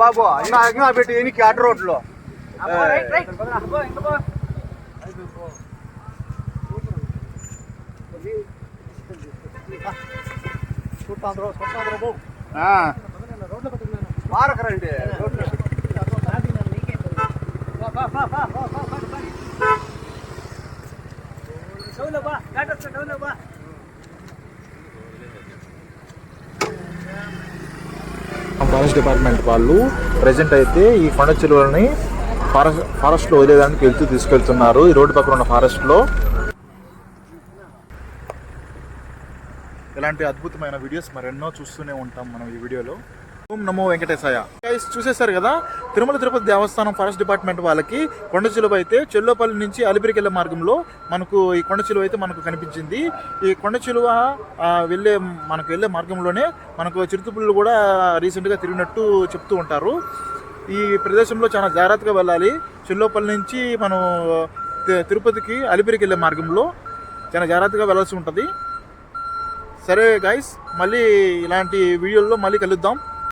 బాబు ఇంకా పెట్టి ఎనికి అడ్డ రోడ్లో. మారకరండి. రోడ్లో ఫారెస్ట్ డిపార్ట్మెంట్ వాళ్ళు ప్రజెంట్ అయితే ఈ కొండ చిలువలని ఫారెస్ట్ ఫారెస్ట్లో వదిలేదానికి వెళ్తూ తీసుకెళ్తున్నారు. ఈ రోడ్డు పక్కన ఉన్న ఫారెస్ట్లో. ఇలాంటి అద్భుతమైన వీడియోస్ మరెన్నో చూస్తూనే ఉంటాం మనం ఈ వీడియోలో. ఓం నమో వెంకటేశాయ. గైస్ చూసేశారు కదా? తిరుమల తిరుపతి దేవస్థానం ఫారెస్ట్ డిపార్ట్మెంట్ వాళ్ళకి కొండ చిలువ అయితే చెల్లోపల్లి నుంచి అలిపిరికి వెళ్ళే మార్గంలో మనకు ఈ కొండ చిలువ అయితే మనకు కనిపించింది. ఈ కొండ చిలువ వెళ్ళే మనకు వెళ్ళే మార్గంలోనే మనకు చిరుతపుల్లు కూడా రీసెంట్గా తిరిగినట్టు చెప్తూ ఉంటారు. ఈ ప్రదేశంలో చాలా జాగ్రత్తగా వెళ్ళాలి. చెల్లోపల్లి నుంచి మనం తిరుపతికి అలిపిరికి వెళ్ళే మార్గంలో చాలా జాగ్రత్తగా వెళ్ళాల్సి ఉంటుంది. సరే గైస్ మళ్ళీ ఇలాంటి వీడియోల్లో మళ్ళీ కలుద్దాం.